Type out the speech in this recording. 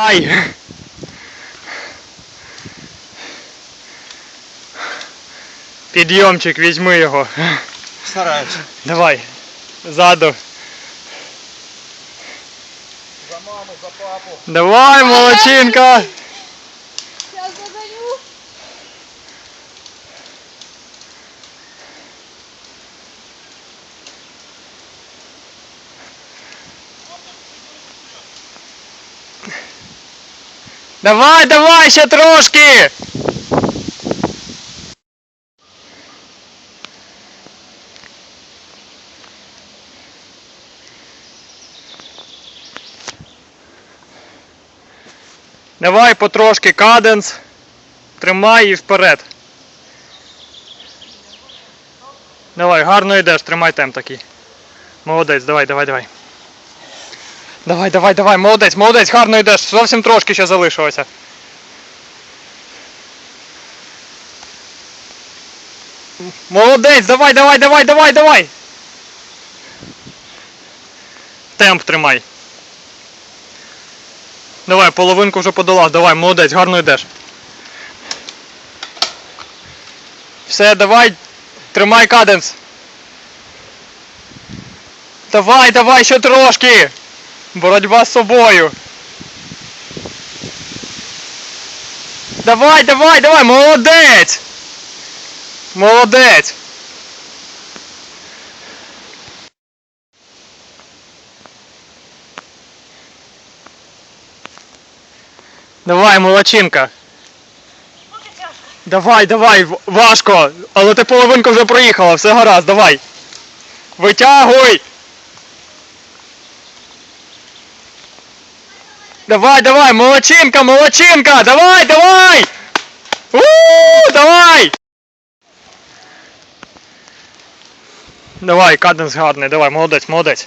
Ай! Підйомчик, візьми його. Стараюся. Давай. Ззаду. За маму, за папу. Давай, молодчинка! Давай, давай, ще трошки! Давай потрошки каденс. Тримай і вперед. Давай, гарно йдеш, тримай темп такий. Молодець, давай, давай, давай. Давай, давай, давай, молодець, молодець, гарно йдеш, зовсім трошки ще залишилося. Молодець, давай, давай, давай, давай, давай. Темп тримай. Давай, половинку вже подолав, давай, молодець, гарно йдеш. Все, давай, тримай каденс. Давай, давай, ще трошки. Боротьба з собою. Давай, давай, давай, молодець! Молодець! Давай, молодчинка. Давай, давай, важко, але ти половинку вже проїхала, все гаразд, давай. Витягуй! Давай, давай, молочинка, молочинка! Давай, давай! у давай! Давай, каденс гарний, давай, молодець, молодець.